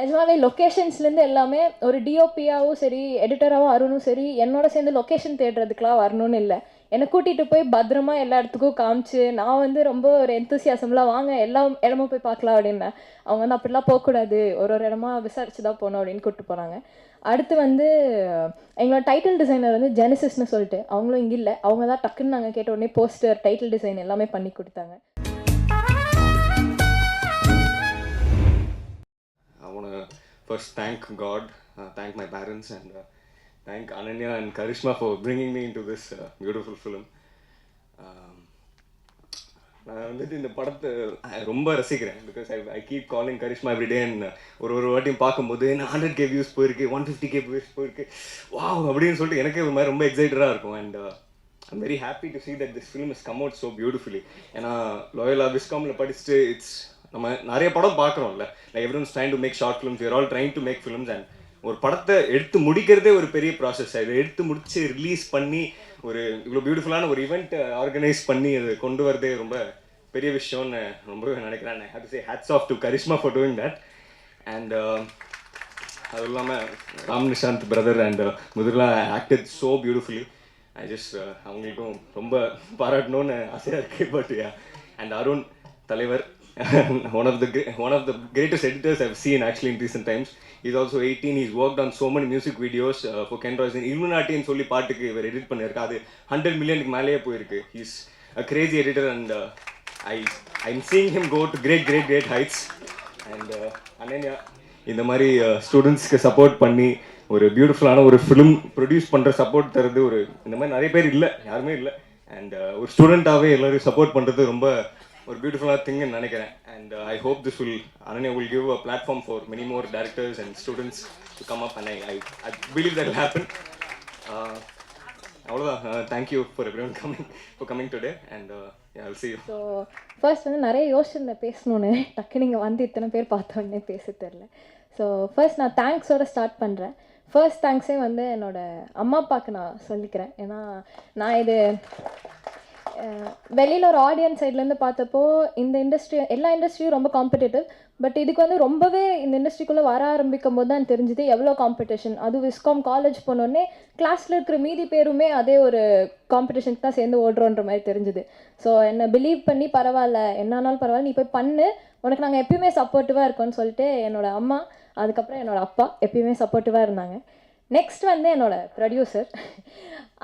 நிஜமாவே லொக்கேஷன்ஸ்லேருந்து எல்லாமே ஒரு டிஓபியாவும் சரி எடிட்டராகவும் அருணும் சரி என்னோட சேர்ந்து லொக்கேஷன் தேடுறதுக்குலாம் வரணும்னு இல்லை. என்னை கூட்டிகிட்டு போய் பத்திரமா எல்லா இடத்துக்கும் காமிச்சு நான் வந்து ரொம்ப ஒரு எந்தூசியாசம்லாம் வாங்க எல்லா இடமும் போய் பார்க்கலாம் அப்படின்னேன் அவங்க வந்து அப்படிலாம் போகக்கூடாது. ஒரு ஒரு இடமா விசாரிச்சு தான் போகணும் அப்படின்னு கூப்பிட்டு போகிறாங்க அடுத்து வந்து எங்களோட டைட்டில் டிசைனர் வந்து ஜெனசிஸ்னு சொல்லிட்டு அவங்களும் இங்கே இல்லை. அவங்க தான் டக்குன்னு நாங்கள் கேட்ட உடனே போஸ்டர் டைட்டில் டிசைன் எல்லாமே பண்ணி கொடுத்தாங்க. I want to first thank God, uh, thank my parents, and uh, thank Ananya and Karishma for bringing me into this uh, beautiful film. Um, நான் வந்துட்டு இந்த படத்தை ரொம்ப ரசிக்கிறேன். Because I I keep calling Karishma everyday and ஒரு ஒரு வாட்டியும் பார்க்கும்போது நான் ஹண்ட்ரட் கே வியூஸ் போயிருக்கு ஒன் ஃபிஃப்டி கே வியூஸ் போயிருக்கு. வாவ் அப்படின்னு சொல்லிட்டு எனக்கே ஒரு மாதிரி ரொம்ப எக்ஸைட்டடாக இருக்கும். And I'm very happy to see that this film is come out so beautifully ஏன்னா லோயலா விஸ்காமில் படிச்சுட்டு இட்ஸ் நம்ம நிறைய படம் பார்க்குறோம்ல. Like everyone's to make short films you're all trying to make films and ஒரு படத்தை எடுத்து முடிக்கிறதே ஒரு பெரிய ப்ராசஸ் அதை எடுத்து முடிச்சு ரிலீஸ் பண்ணி ஒரு இவ்வளோ பியூட்டிஃபுல்லான ஒரு இவெண்ட் ஆர்கனைஸ் பண்ணி அதை கொண்டு வரதே ரொம்ப பெரிய விஷயம்னு ரொம்பவே நினைக்கிறேன். Hat say hats off to Karishma for doing that and அதுவும் இல்லாமல் ராம் நிஷாந்த் பிரதர் அண்ட் முதலாம் acted so beautifully I just அவங்களுக்கும் ரொம்ப பாராட்டணும்னு ஆசையாக இருக்கு பட் அண்ட் அருண் தலைவர் one of the one of the greatest editors I've seen actually in recent times is also eighteen is work on so many music videos for Ken Royce இலுமினாட்டின்னு சொல்லி பாட்டுக்கு இவர் edit பண்ணியிருக்கா அது ஹண்ட்ரட் மில்லியனுக்கு மேலேயே போயிருக்கு. Is a crazy editor and I I'm seeing him go to great great great heights and Ananya இந்த மாதிரி uh, ஸ்டூடெண்ட்ஸ்க்கு சப்போர்ட் பண்ணி ஒரு பியூட்டிஃபுல்லான ஒரு ஃபிலிம் ப்ரொடியூஸ் பண்ணுற சப்போர்ட் தருது ஒரு இந்த மாதிரி நிறைய பேர் இல்லை யாருமே இல்லை. அண்ட் uh, ஒரு ஸ்டூடெண்ட்டாகவே எல்லாரும் சப்போர்ட் பண்ணுறது ரொம்ப ஒரு பியூட்டிஃபுல்லாக திங்குன்னு நினைக்கிறேன். And I hope this will Ananya will give a platform for many more directors and students to come up and I I I believe that happen அவ்வளோதான் thank you for everyone coming for coming today and so first வந்து நிறைய யோசிச்சிருந்தேன் பேசணும்னு டக்கு நீங்கள் வந்து இத்தனை பேர் பார்த்த உடனே பேச தெரில ஸோ ஃபர்ஸ்ட் நான் தேங்க்ஸோட ஸ்டார்ட் பண்ணுறேன் ஃபர்ஸ்ட் தேங்க்ஸே வந்து என்னோட அம்மா அப்பாவுக்கு நான் சொல்லிக்கிறேன். ஏன்னா நான் இது வெளியில் ஒரு ஆடியன்ஸ் சைட்லேருந்து பார்த்தப்போ இந்த இண்டஸ்ட்ரி எல்லா இண்டஸ்ட்ரியும் ரொம்ப காம்படிட்டிவ் பட் இதுக்கு வந்து ரொம்பவே இந்த இண்டஸ்ட்ரிக்குள்ளே வர ஆரம்பிக்கும் போது தான் தெரிஞ்சுது எவ்வளோ காம்படிஷன் அது விஸ்காம் காலேஜ் போனோடனே கிளாஸில் இருக்கிற மீதி பேருமே அதே ஒரு காம்படிஷனுக்கு தான் சேர்ந்து ஓடுறோன்ற மாதிரி தெரிஞ்சுது. ஸோ என்னை பிலீவ் பண்ணி பரவாயில்ல. என்னானாலும் பரவாயில்ல. நீ போய் பண்ணு. உனக்கு நாங்கள் எப்பயுமே சப்போர்ட்டிவாக இருக்கோம்னு சொல்லிட்டு என்னோடய அம்மா அதுக்கப்புறம் என்னோட அப்பா எப்பயுமே சப்போர்ட்டிவாக இருந்தாங்க. நெக்ஸ்ட் வந்து என்னோட ப்ரொடியூசர்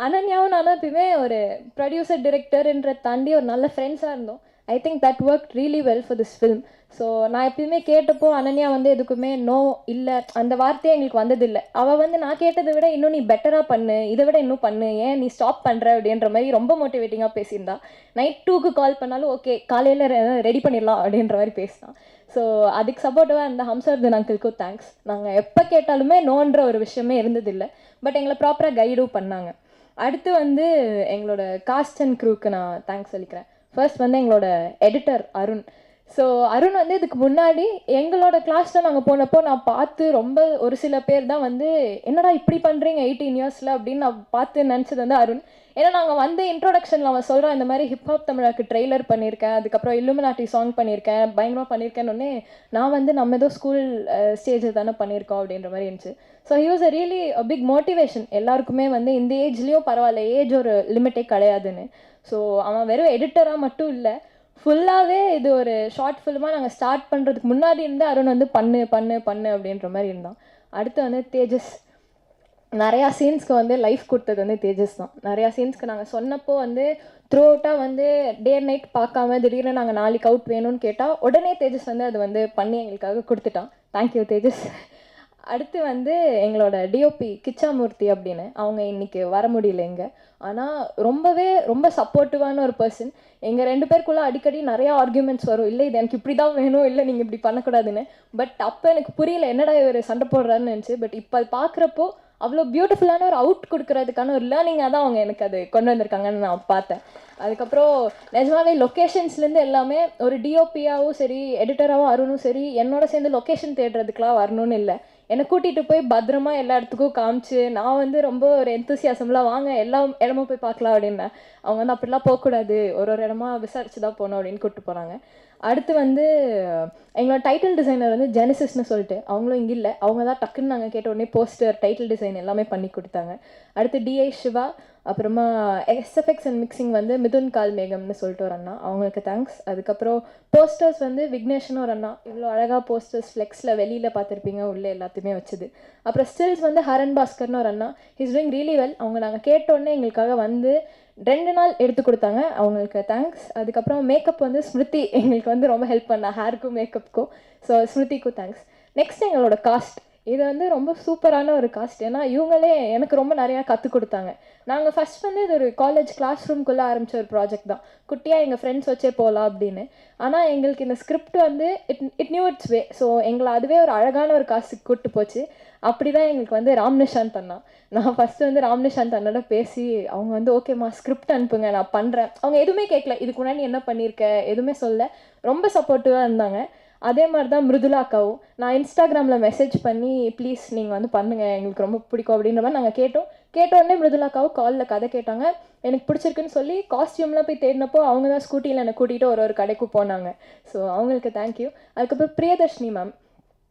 அனன்யாவும் நானும் எப்பயுமே ஒரு ப்ரொடியூசர் டிரெக்டர்ன்ற தாண்டி ஒரு நல்ல ஃப்ரெண்ட்ஸாக இருந்தோம். I think that work really well for this film so நான் எப்பயுமே கேட்டப்போ அனன்யா வந்து எதுக்குமே நோ இல்லை. அந்த வார்த்தையே எங்களுக்கு வந்ததில்லை. அவள் வந்து நான் கேட்டதை விட இன்னும் நீ பெட்டராக பண்ணு இதை விட இன்னும் பண்ணு ஏன் நீ ஸ்டாப் பண்ணுற அப்படின்ற மாதிரி ரொம்ப மோட்டிவேட்டிங்காக பேசியிருந்தா. நைட் டூக்கு கால் பண்ணாலும் ஓகே காலையில் ரெடி பண்ணிடலாம் அப்படின்ற மாதிரி பேசினான் ஸோ அதுக்கு சப்போர்ட்டிவாக இருந்த ஹம்சர்தன் அங்கிள்க்கும் தேங்க்ஸ் நாங்கள் எப்போ கேட்டாலுமே நோன்ற ஒரு விஷயமே இருந்ததில்லை. பட் எங்களை ப்ராப்பராக கைடும் பண்ணாங்க. அடுத்து வந்து எங்களோட காஸ்ட் அண்ட் க்ரூக்கு நான் தேங்க்ஸ் சொல்லிக்கிறேன். ஃபர்ஸ்ட் வந்து எங்களோட எடிட்டர் அருண் ஸோ அருண் வந்து இதுக்கு முன்னாடி எங்களோட கிளாஸில் நாங்கள் போனப்போ நான் பார்த்து ரொம்ப ஒரு சில பேர் தான் வந்து என்னடா இப்படி பண்ணுறீங்க எயிட்டீன் இயர்ஸில் அப்படின்னு நான் பார்த்து நினச்சது வந்து அருண். ஏன்னா நாங்கள் வந்து இன்ட்ரோடக்ஷனில் அவன் சொல்கிறான் இந்த மாதிரி ஹிப்ஹாப் தமிழாக்கு ட்ரெய்லர் பண்ணியிருக்கேன் அதுக்கப்புறம் இல்லுமினாட்டி சாங் பண்ணியிருக்கேன் பயங்கரமாக பண்ணியிருக்கேன்னு நான் வந்து நம்ம ஏதோ ஸ்கூல் ஸ்டேஜில் தானே பண்ணியிருக்கோம் அப்படின்ற மாதிரி இருந்துச்சு. So he was a really big motivation எல்லாருக்குமே வந்து இந்த ஏஜ்லேயும் பரவாயில்ல ஏஜ் ஒரு லிமிட்டே கிடையாதுன்னு. ஸோ அவன் வெறும் எடிட்டராக மட்டும் இல்லை ஃபுல்லாகவே இது ஒரு ஷார்ட் ஃபிலிமாக நாங்கள் ஸ்டார்ட் பண்ணுறதுக்கு முன்னாடி இருந்து அருண் வந்து பண்ணு பண்ணு பண்ணு அப்படின்ற மாதிரி இருந்தான். அடுத்து வந்து தேஜஸ். நிறையா சீன்ஸ்க்கு வந்து லைஃப் கொடுத்தது வந்து தேஜஸ் தான். நிறையா சீன்ஸ்க்கு நாங்கள் சொன்னப்போ வந்து த்ரூ அவுட்டாக வந்து டே நைட் பார்க்காம திடீர்னு நாங்கள் நாளைக்கு அவுட் வேணும்னு கேட்டால் உடனே தேஜஸ் வந்து அது வந்து பண்ணி எங்களுக்காக கொடுத்துட்டான். Thank you Tejas. அடுத்து வந்து எங்களோட டிஓபி கிச்சாமூர்த்தி அப்படின்னு. அவங்க இன்னைக்கு வர முடியல இங்கே. ஆனால் ரொம்பவே ரொம்ப சப்போர்ட்டிவான ஒரு பர்சன் எங்கள் ரெண்டு பேருக்குள்ளே அடிக்கடி நிறைய ஆர்கியூமெண்ட்ஸ் வரும். இல்லை இது எனக்கு இப்படி தான் வேணும். இல்லை நீங்கள் இப்படி பண்ணக்கூடாதுன்னு. பட் அப்போ எனக்கு புரியல என்னடா இவர் சண்டை போடுறாருன்னு நினச்சி. பட் இப்போ அது பார்க்குறப்போ அவ்வளோ பியூட்டிஃபுல்லான ஒரு அவுட் கொடுக்கறதுக்கான ஒரு லேர்னிங்காக தான் அவங்க எனக்கு அது கொண்டு வந்திருக்காங்கன்னு நான் பார்த்தேன். அதுக்கப்புறம் நிஜமாவே லொக்கேஷன்ஸ்லேருந்து எல்லாமே ஒரு டிஓபியாவும் சரி எடிட்டராகவும் அருணும் சரி என்னோட சேர்ந்து லொக்கேஷன் தேடுறதுக்குலாம் வரணும்னு இல்லை. என்னை கூட்டிகிட்டு போய் பத்திரமா எல்லா இடத்துக்கும் காமிச்சு நான் வந்து ரொம்ப ஒரு எந்தூசியாசம்லாம் வாங்க எல்லா இடமும் போய் பார்க்கலாம் அப்படின்னேன். அவங்க வந்து அப்படிலாம் போகக்கூடாது. ஒரு ஒரு இடமா விசாரிச்சு தான் போகணும் அப்படின்னு கூப்பிட்டு போகிறாங்க அடுத்து வந்து எங்களோட டைட்டில் டிசைனர் வந்து ஜெனசிஸ்னு சொல்லிட்டு அவங்களும் இங்கே இல்லை. அவங்க தான் டக்குன்னு நாங்கள் கேட்ட உடனே போஸ்டர் டைட்டில் டிசைன் எல்லாமே பண்ணி கொடுத்தாங்க. அடுத்து டிஐ சிவா அப்புறமா எஸ்எஃப்எக்ஸ் அண்ட் மிக்சிங் வந்து மிதுன் கால் மேகம்னு சொல்லிட்டு ஒரு அண்ணா. அவங்களுக்கு தேங்க்ஸ் அதுக்கப்புறம் போஸ்டர்ஸ் வந்து விக்னேஷ்னு ஒரு அண்ணா. இவ்வளோ அழகாக போஸ்டர்ஸ் ஃப்ளெக்ஸில் வெளியில் பார்த்துருப்பீங்க உள்ளே எல்லாத்தையுமே வச்சுது. அப்புறம் ஸ்டில்ஸ் வந்து ஹரன் பாஸ்கர்னு ஒரு அண்ணா. ஹிஸ் டூயிங் ரீலி வெல் அவங்க நாங்கள் கேட்டோடனே எங்களுக்காக வந்து ரெண்டு நாள் எடுத்து கொடுத்தாங்க. அவங்களுக்கு தேங்க்ஸ் அதுக்கப்புறம் மேக்கப் வந்து ஸ்மிருதி எங்களுக்கு வந்து ரொம்ப ஹெல்ப் பண்ணா. ஹேருக்கும் மேக்கப்புக்கும் ஸோ ஸ்மிருதிக்கும் தேங்க்ஸ் நெக்ஸ்ட் எங்களோட காஸ்ட் இது வந்து ரொம்ப சூப்பரான ஒரு காஸ்ட் ஏன்னா இவங்களே எனக்கு ரொம்ப நிறையா கற்றுக் கொடுத்தாங்க. நாங்கள் ஃபஸ்ட் வந்து இது ஒரு காலேஜ் கிளாஸ் ரூம்குள்ளே ஆரம்பித்த ஒரு ப்ராஜெக்ட் தான். குட்டியாக எங்கள் ஃப்ரெண்ட்ஸ் வச்சே போகலாம் அப்படின்னு. ஆனால் எங்களுக்கு இந்த ஸ்கிரிப்ட் வந்து it it new it's way so எங்களை அதுவே ஒரு அழகான ஒரு காசுக்கு கூப்பிட்டு போச்சு. அப்படி தான் எங்களுக்கு வந்து ராம் நிஷாந்த் அண்ணா. நான் ஃபஸ்ட்டு வந்து ராம் நிஷாந்த் அண்ணோட பேசி அவங்க வந்து ஓகேம்மா ஸ்கிரிப்ட் அனுப்புங்க நான் பண்ணுறேன் அவங்க எதுவுமே கேட்கல இதுக்கு முன்னாடி நீ என்ன பண்ணியிருக்க எதுவுமே சொல்ல ரொம்ப சப்போர்ட்டிவாக இருந்தாங்க. அதே மாதிரி தான் மிருதுலா அக்காவும். நான் இன்ஸ்டாகிராமில் மெசேஜ் பண்ணி ப்ளீஸ் நீங்கள் வந்து பண்ணுங்கள் எங்களுக்கு ரொம்ப பிடிக்கும் அப்படின்ற மாதிரி நாங்கள் கேட்டோம். கேட்டோடனே மிருதுலாக்காவும் மிருதுலா அக்காவும் காலில் கதை கேட்டாங்க. எனக்கு பிடிச்சிருக்குன்னு சொல்லி காஸ்டியூம்லாம் போய் தேடினப்போ அவங்க தான் ஸ்கூட்டியில் என்னை கூட்டிகிட்டு ஒரு ஒரு கடைக்கு போனாங்க. ஸோ அவங்களுக்கு தேங்க்யூ அதுக்கப்புறம் பிரியதர்ஷினி மேம்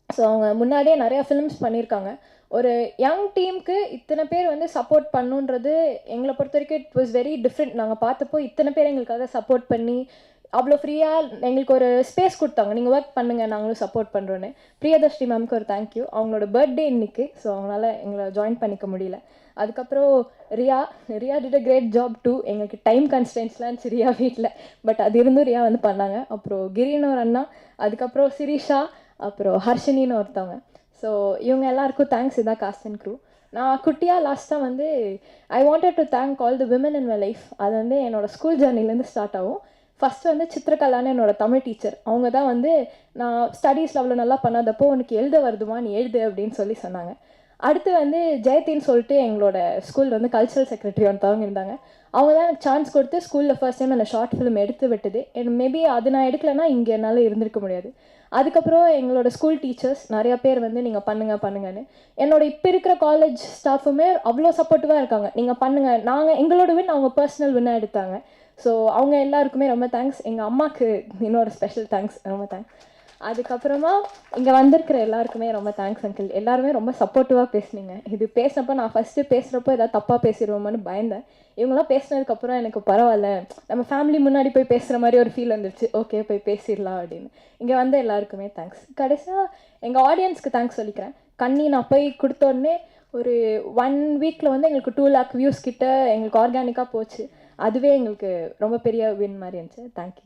ஸோ அவங்க முன்னாடியே நிறையா ஃபிலிம்ஸ் பண்ணியிருக்காங்க. ஒரு யங் டீமுக்கு இத்தனை பேர் வந்து சப்போர்ட் பண்ணுன்றது எங்களை பொறுத்த வரைக்கும் இட் வாஸ் வெரி டிஃப்ரெண்ட் நாங்கள் பார்த்தப்போ இத்தனை பேர் எங்களுக்காக சப்போர்ட் பண்ணி அவ்வளோ ஃப்ரீயாக எங்களுக்கு ஒரு ஸ்பேஸ் கொடுத்தாங்க. நீங்கள் ஒர்க் பண்ணுங்கள் நாங்களும் சப்போர்ட் பண்ணுறோன்னு பிரியதர்ஷினி மேம்க்கு ஒரு தேங்க்யூ அவங்களோட பர்த்டே இன்னைக்கு ஸோ அவங்களால எங்களை ஜாயின் பண்ணிக்க முடியல. அதுக்கப்புறம் Riya Riya did a great job to எங்களுக்கு டைம் கன்ஸ்டன்ஸ்லாம் இருந்துச்சு ரியா வீட்டில் பட் அது இருந்தும் ரியா வந்து பண்ணாங்க. அப்புறம் கிரின்னு ஒரு அண்ணா அதுக்கப்புறம் சிரிஷா அப்புறம் ஹர்ஷினின்னு ஒருத்தவங்க. ஸோ இவங்க எல்லாருக்கும் தேங்க்ஸ் இதான் காஸ்ட் அண்ட் க்ரூ நான் குட்டியாக லாஸ்ட்டாக வந்து I wanted to thank all the women in my life அது வந்து என்னோடய ஸ்கூல் ஜேர்னிலேருந்து ஸ்டார்ட் ஆகும். ஃபஸ்ட்டு வந்து சித்திரகலான்னு என்னோடய தமிழ் டீச்சர் அவங்க தான் வந்து நான் ஸ்டடீஸில் அவ்வளோ நல்லா பண்ணாதப்போ உனக்கு எழுத வருதுமா? நீ எழுது அப்படின்னு சொல்லி சொன்னாங்க. அடுத்து வந்து ஜெயத்தின்னு சொல்லிட்டு எங்களோட ஸ்கூல் வந்து கல்ச்சரல் செக்ரட்டரி ஒருத்தவங்க இருந்தாங்க. அவங்க தான் எனக்கு சான்ஸ் கொடுத்து ஸ்கூலில் ஃபர்ஸ்ட் டைம் அந்த ஷார்ட் ஃபிலிம் எடுத்து விட்டது. மேபி அது நான் எடுக்கலைன்னா இங்கே என்னால் இருந்திருக்க முடியாது. அதுக்கப்புறம் எங்களோட ஸ்கூல் டீச்சர்ஸ் நிறையா பேர் வந்து நீங்கள் பண்ணுங்கள் பண்ணுங்கன்னு. என்னோட இப்போ இருக்கிற காலேஜ் ஸ்டாஃபுமே அவ்வளோ சப்போர்ட்டிவாக இருக்காங்க. நீங்கள் பண்ணுங்கள் நாங்கள் எங்களோட வின் அவங்க பர்சனல் வின்னாக எடுத்தாங்க. ஸோ அவங்க எல்லாருக்குமே ரொம்ப தேங்க்ஸ் எங்கள் அம்மாவுக்கு இன்னொரு ஸ்பெஷல் தேங்க்ஸ் ரொம்ப தேங்க்ஸ் அதுக்கப்புறமா இங்கே வந்திருக்கிற எல்லாருக்குமே ரொம்ப தேங்க்ஸ் அங்கிள் எல்லாருமே ரொம்ப சப்போர்ட்டிவாக பேசுனீங்க. இது பேசினப்போ நான் ஃபஸ்ட்டு பேசுகிறப்போ ஏதாவது தப்பாக பேசிடுவோமான்னு பயந்தேன். இவங்களாம் பேசினதுக்கப்புறம் எனக்கு பரவாயில்ல. நம்ம ஃபேமிலி முன்னாடி போய் பேசுகிற மாதிரி ஒரு ஃபீல் வந்துருச்சு. ஓகே போய் பேசிடலாம் அப்படின்னு. இங்கே வந்த எல்லாருக்குமே தேங்க்ஸ் கடைசியாக எங்கள் ஆடியன்ஸ்க்கு தேங்க்ஸ் சொல்லிக்கிறேன். கண்ணி நான் போய் கொடுத்த உடனே ஒரு ஒன் வீக்கில் வந்து எங்களுக்கு டூ லேக் வியூஸ் கிட்ட எங்களுக்கு ஆர்கானிக்காக போச்சு. அதுவே எங்களுக்கு ரொம்ப பெரிய வின் மாதிரி இருந்துச்சு. தேங்க்யூ